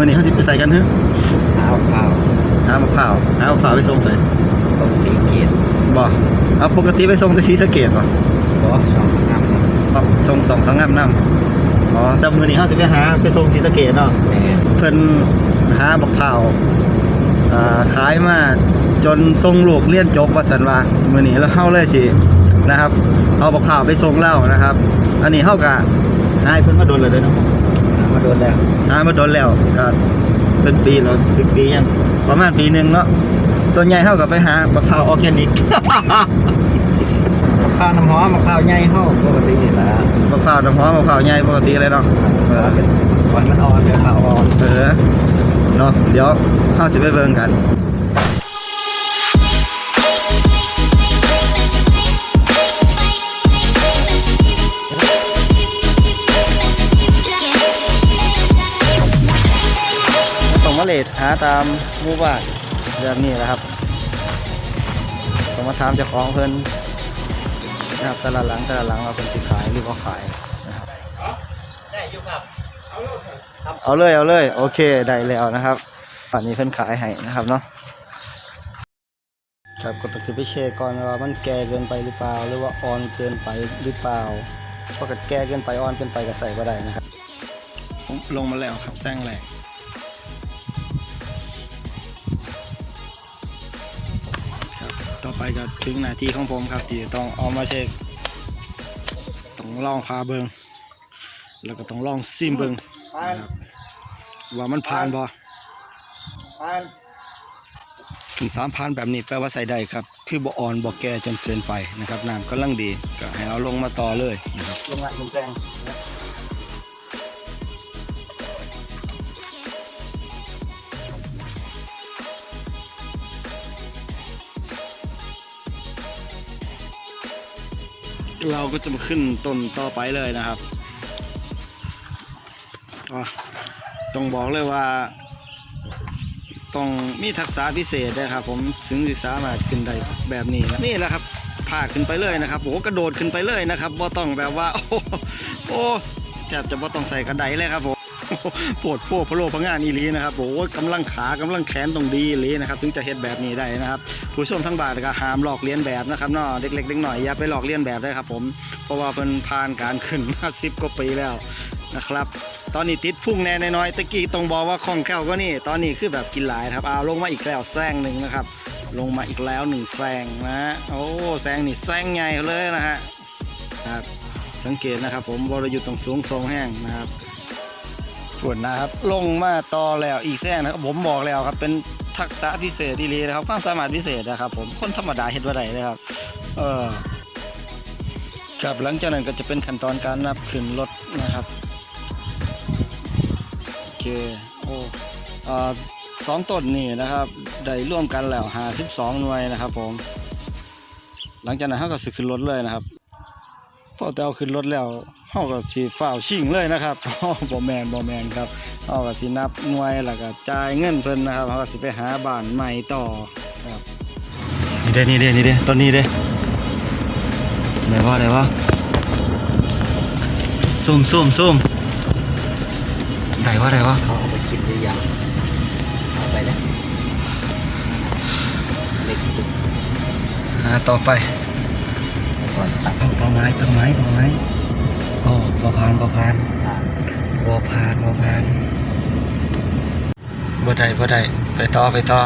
มื่อนี้เขาสิไปใส่กันเถอะหาข้าวหามะพร้าวหามะพร้าวไปส่งใส่ตรงสีเกียรติบ่เอาปกติไปส่งที่ศรีสะเกดบ่บ่สองน้ำนะเอาส่งสองสามงามน้ำอ๋อแต่มื่อนี้เขาสิไปหาไปส่งศรีสะเกดเนาะแม่เพิ่นหาบักพร้าวอ่าขายมาจนส่งลูกเรียนจบว่าสันว่ามื้อนี้แล้วเฮาเลยสินะครับ เอาบักพร้าวไปส่งเล่านะครับ อันนี้เฮาก็หาให้เพิ่นมาโดนแล้วเด้อเนาะหา มาโดนแล้วหามาโดนแล้วก็เป็นปีแล้วถึงปียังประมาณปีหนึงเนาะส่วนใหญ่เฮาก็ไปหาบักพร้าวออร์แกนิกมะพร้าวน้ำหอมมะพร้าวใหญ่เฮาปกตินี่ล่ะบักพร้าวน้ำหอมบักพร้าวใหญ่ปกติเลยเนาะเออเป็นวันมันอ่อนเป็นข้าวอ่อนเออเนาะเดี๋ยวเฮาสิไปเบิ่งกัน หาตามหมู่บ้านแบบนี้แหละครับต้องมาถามเจ้าของเพิ่นนะครับแต่ละหลังแต่ละหลังเราเป็นสิขายหรือว่าขายนะครับเอาเลยเอาเลยโอเคได้แล้วนะครับป่านนี้เพิ่นขายให้นะครับเนาะครับก็ต้องคือไปเช็คก่อนว่ามันแก่เกินไปหรือเปล่า หรือว่าอ่อนเกินไปหรือเปล่าเพราะเกิดแก่เกินไปอ่อนเกินไปก็ใส่ก็ได้นะครับผมลงมาแล้วครับแซงแหลก ไปก็ถึงหน้าที่ของผมครับที่ต้องเอามาเช็คต้องลองพาเบิงแล้วก็ต้องลองซิมเบิงนะครับว่ามันผ่านบ่ถึงสามพันแบบนี้แปลว่าใส่ได้ครับ คือบ่อ่อนบ่แก่จนเกินไปนะครับน้ำกำลังดีก็ให้เอาลงมาต่อเลยนะครับลงมาเป็นแซง เราก็จะมาขึ้นต้นต่อไปเลยนะครับต้องบอกเลยว่า ต้องมีทักษะพิเศษนะครับ ผมถึงจะสามารถขึ้นได้แบบนี้นะนี่แหละครับพาขึ้นไปเลยนะครับโอ้กระโดดขึ้นไปเลยนะครับบ่ต้องแบบว่า โอ้โอ้แทบจะบ่ต้องใส่กระไดเลยครับผม ปวดพวกพะโลพะงานอีลีนะครับโอ้ยกำลังขากำลังแขนตรงดีอีหลีนะครับถึงจะเฮ็ดแบบนี้ได้นะครับผู้ชมทั้งบ้านก็ห้ามหลอกเลียนแบบนะครับเนาะเด็กๆเด็กหน่อยอย่าไปหลอกเลียนแบบได้ครับผมเพราะว่าเพิ่นผ่านการขึ้นมาสิบกว่าปีแล้วนะครับตอนนี้ติดพุ่งแน่น้อยตะกี้ตรงบอกว่าคล่องแคล่วก็นี่ตอนนี้คือแบบกินหลายครับเอาลงมาอีกแล้วแซงหนึ่งนะครับ ลงมาอีกแล้วหนึ่งแซงนะโอ้แซงนี่แซงใหญ่เลยนะฮะครับสังเกตนะครับผมวรยุทธ์ตรงสูงทรงแห้งนะครับ ปวดนะครับ ลงมาต่อแล้วอีกแซงนะครับผมบอกแล้วครับเป็นทักษะพิเศษดีเลยนะครับความสามารถพิเศษนะครับ ผมคนธรรมดาเห็นว่าไดเลยครับ เออครับหลังจากนั้นก็จะเป็นขั้นตอนการนับขึ้นรถนะครับโอเคโอ้อ่าสองต้นนี่นะครับได้ร่วมกันแล้วหาสิบสองหน่วยนะครับ ผม หลังจากนั้นเขาก็สิขึ้นรถเลยนะครับ พอแต่เอาขึ้นรถแล้วเขาก็สิฝ้าวชิ่งเลยนะครับบอแมนบอแมนครับเขาก็สินับหน่วยแล้วก็จ่ายเงินเพิ่นนะครับเขาก็สิไปหาบ้านใหม่ต่อครับนี่เด้นี่เด้นี่เด้ต้นนี้เด้ไหนว่าไหนว่าซุ่มซุ่มซุ่มไหนว่าไหนว่าเขาเอาไปกินหรือยังเอาไปแล้วเล็กสุดอ่าต่อไป ก่อนตัดเอาต่อไม้ต่อไม้ต่อไม้โอ้บอพานบอพานผ่านบอพานบอพานบ่ได้บ่ได้ไปต่อไปต่อ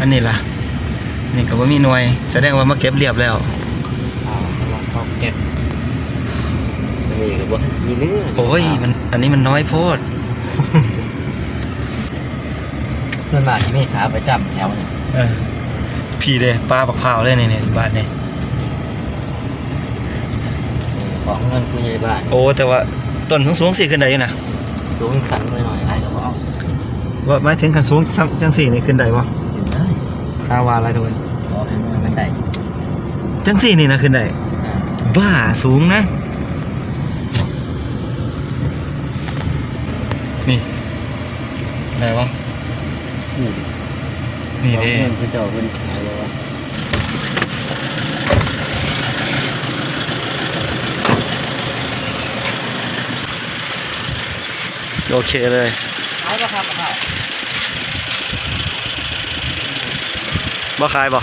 อันนี้ล่ะนี่ก็บ่มีหน่วย แสดงว่ามาเก็บเรียบแล้วอ้าวลองเข้าเก็บนี่ก็บ่มีเนื้อโอ้ยมันอันนี้มันน้อยโพดส่วนมากที่มีขาประจำแถวเนี่ ยเออพี่เด้ปลาปักเผาวเลยนี่นี่บ้านนี่ของเงินผู้ใหญ่บ้านโอ้แต่ว่าต้นสูงๆสิขึ้นได้อยู่นะสูงสันไปหน่อยอะไรก็บอกว่าหมายถึงคันสูงซ้ำจังสี่นี่ขึ้นได้บ่อยู่ได้หาว่าอะไรตัวเองบอกให้มันมันได้จังสี่นี่นะขึ้นได้อ่าบ้าสูงนะ นี่ไหนวะนี่นี่ของเด้เงินผู้เจ้าเพิ่น ขายแล้วว่านโอเคเลยขายก็ครับข้าวบ่ขายบ่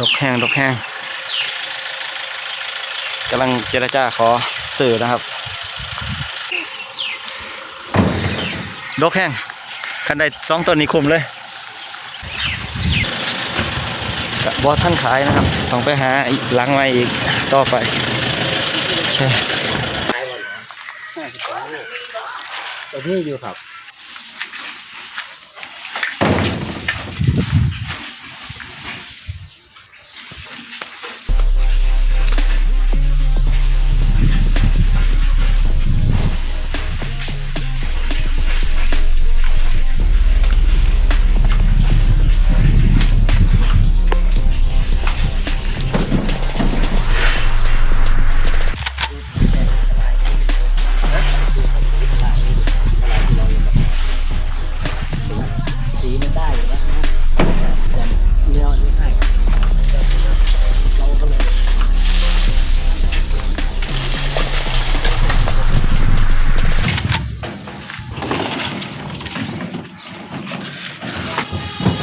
ดอกแห้งดอกแห้งกำลังเจรจาขอสื่อนะครับ ดกแห้งคันได้สองต้นนี้คุมเลยบอท่านขายนะครับ ต้องไปหาอีกหลังไม้อีกต่อไปโอเคขายวันห้าสิบสองลูกตัวนี้อยู่ครับ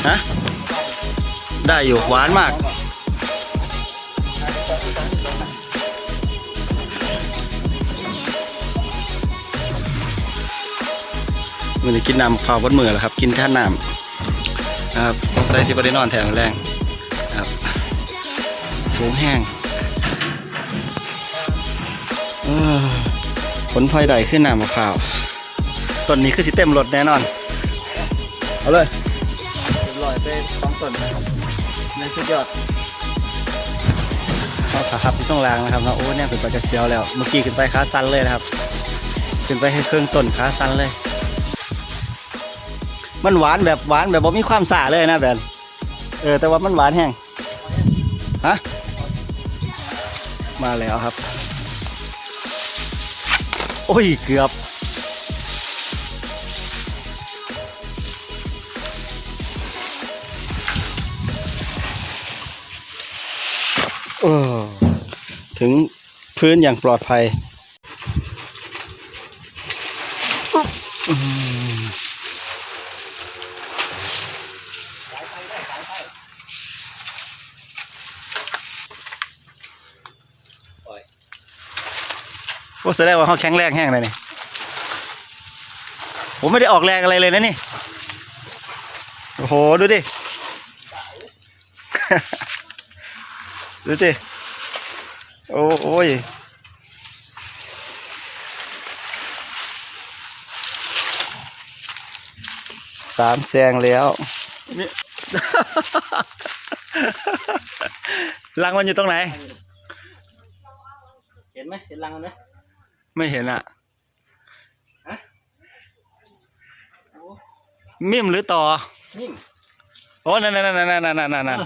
ฮะได้อยู่หวานมาก มันจะกินน้ำเผาวบนมือแล้วครับ กินแท่น้ำนะครับสงสัยสิบได้นอนแถวแรงครับ สูงแห้งผลพลอยได้ขึ้นน้ำมะพร้าวต้นนี้คือสิเต็มรถแน่นอน เอาเลย ต้นนะครับในสุดยอดเอาขาขับที่ต้องล้างนะครับนะโอ้เนี่ยเป็นปลากระเซียวแล้ว เมื่อกี้ขึ้นไปขาสั้นเลยนะครับ ขึ้นไปให้เครื่องต้นขาสั้นเลย มันหวานแบบหวานแบบบ่มีความสาเลยนะแบนเออแต่ว่ามันหวานแห้งฮะมาแล้วครับ โอ้ยเกือบ เออถึงพื้นอย่างปลอดภัยอืมโอ้แสดงว่าเขาแข็งแรงแห้งเลยนี่ผมไม่ได้ออกแรงอะไรเลยนะนี่ โอ้โห ดูดิ ดูสิโอ้โอ้ยสามแซงแล้วนี่รังมันอยู่ตรงไหน เห็นไหมเห็นรังมันไหมไม่เห็นอะฮะมิมหรือต่อนิ่มโอ้นั่นนั่นนั่นนั่นนั่นนั่นนั่น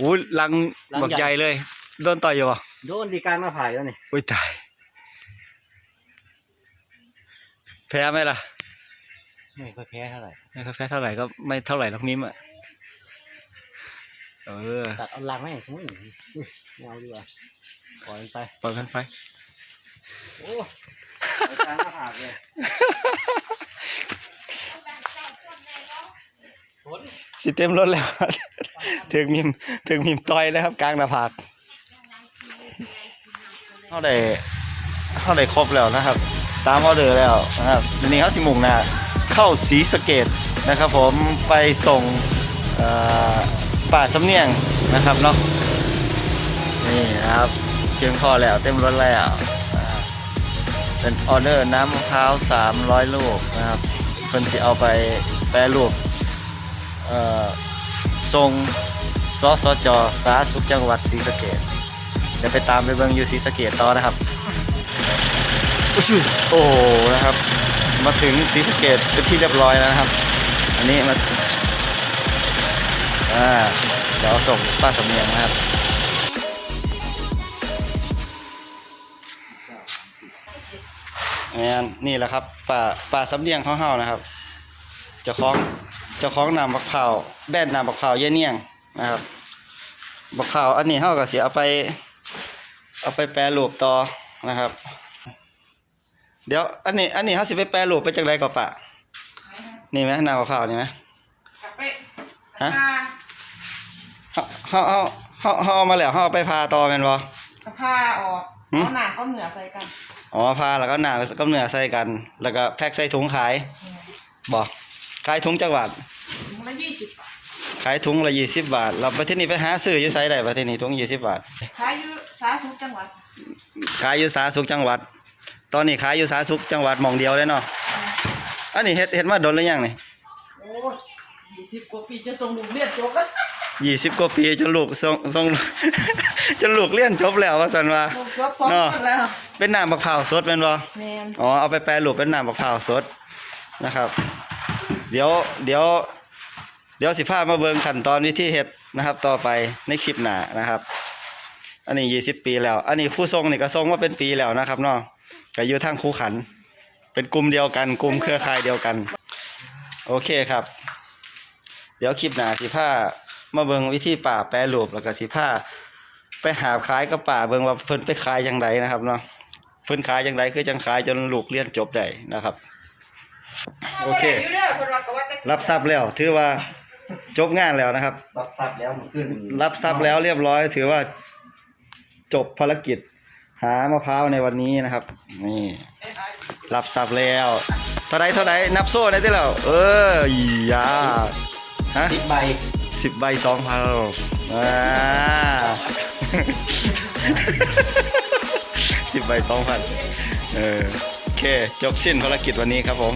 อู้รังรังบักใหใหญ่ญ่เลยโดนต่อยอยู่ป่ะโดนดีการมาผ่ายแล้วนี่อุ้ยตายแพ้ไหมล่ะไม่ค่อยแพ้เท่าไหร่ไม่ค่อยแพ้เท่าไหร่ก็ไม่เท่าไหร่หรอกมิมอะเออตัดเอารังแม่งอุ้ยอุ้ยไม่เอาดีกว่าปล่อยมันไปปล่อยมันไปโอ้ดีการมาผ่ายเลยผล สิเต็มรถแล้ว ถึงมิมถึงมิมต่อยแล้วครับ กลางหน้าผากเท่าไดเท่าไดครบแล้วนะครับ ตามออเดอร์แล้วนะครับทีนี้เขาสิมุงนะเข้าสีสเกตนะครับ ผมไปส่งป่าสำเนียงนะครับเนาะนี่นะครับเพียงพอแล้วเต็มรถแล้วเป็นออเดอร์น้ำมะพร้าว300 ลูกนะครับเพิ่นสิเอาไปแปรรูป ทรงสสจสาธารณสุขจังหวัดศรีสะเกษจะไปตามไปเบิ่งอยู่ศรีสะเกษต่อนะครับอุ๊ยชื่อโอ้นะครับ มาถึงศรีสะเกษเป็นที่เรียบร้อยแล้วนะครับ อันนี้มาอ่าเดี๋ยวเอาส่งป้าสำเนียงนะครับนี่นนี่แหละครับป่าป่าสำเนียงของเฮานะครับเจ้าของ เจ้าของนามบักเผาวแบรนด์นามบักเผาวเย่เนียงนะครับบักข้าวอันนี้เฮาก็สิเอาไป เอาไปแปรรูปต่อนะครับ เดี๋ยวอันนี้อันนี้เฮาสิไปแปรรูปไปจังไดก็ปะนี่ไหมน้ำบักข้าวนี่ไหมกลับไปฮะพาเฮาเฮาเฮาเฮาเอามาแล้วเฮาเอาไปพาต่อแม่นบ่กับผ้าออกหืมเอาหนังก็เหนือใส่กันอ๋อพาแล้วก็หน้าก็เนื้อใส่กัน แล้วก็แพ็คใส่ถุงขายบ่ ขายถุงจังหวัดถุงละยี่สิบบาทขายถุงละ20บาท เราไปที่นี่ไปหาซื้ออยู่ไสได้ประเทศนี้ถุง20บาท ขายอยู่สาธุจังหวัด ขายอยู่สาธารณสุขจังหวัด ตอนนี้ขายอยู่สาธารณสุขจังหวัดหมองเดียวเลยเนาะ อันนี้เฮ็ดเฮ็ดมาโดนหรือยังนี่โอ้ยี่สิบกว่าปีจะส่งลูกเรียนจบแล้วยี่สิบกว่าปีจนลูกส่งส่งจนลูกเรียนจบแล้วว่าสันว่าลูกจบสองเนาะคนแล้วเป็นน้ำบักพร้าวสดเป็นบ่แมนอ๋อเอาไปแปรรูปเป็นน้ำบักพร้าวสดนะครับเดี๋ยวเดี๋ยวเดี๋ยวสิพามาเบิ่งขั้นตอนวิธีเฮ็ดนะครับ ต่อไปในคลิปหน้านะครับ อันนี้ยี่สิบปีแล้ว อันนี้ผู้ทรงนี่ก็ทรงมาเป็นปีแล้วนะครับเนาะก็อยู่ทางคูขัน เป็นกลุ่มเดียวกันกลุ่มเครือข่ายเดียวกัน โอเคครับ เดี๋ยวคลิปหน้าสิพามาเบิ่งวิธีป่าแปรรูปแล้วก็สิพาไปหาขายกับป่าเบิ่งว่าเพิ่นไปขายจังไดนะครับเนาะเพิ่นขายจังไดคือจังขายจนลูกเรียนจบได้นะครับ โอเคาไปไหนอยู่เด้อคนว่าก็ว่าแต่สิรับทรัพย์แล้ว ถือว่าจบงานแล้วนะครับ รับทราบแล้วมันขึ้นรับทรัพย์แล้วเรียบร้อย ถือว่า จบภารกิจ หามะพร้าวในวันนี้นะครับ นี่ รับทรัพย์แล้ว เท่าไรเท่าไรนับโซ่ได้ที่แล้วเออยาฮะติดใบสิบใบสองพันอ่าสิบใบสองพันเออโอ เค จบสิ้นภารกิจวันนี้ครับผม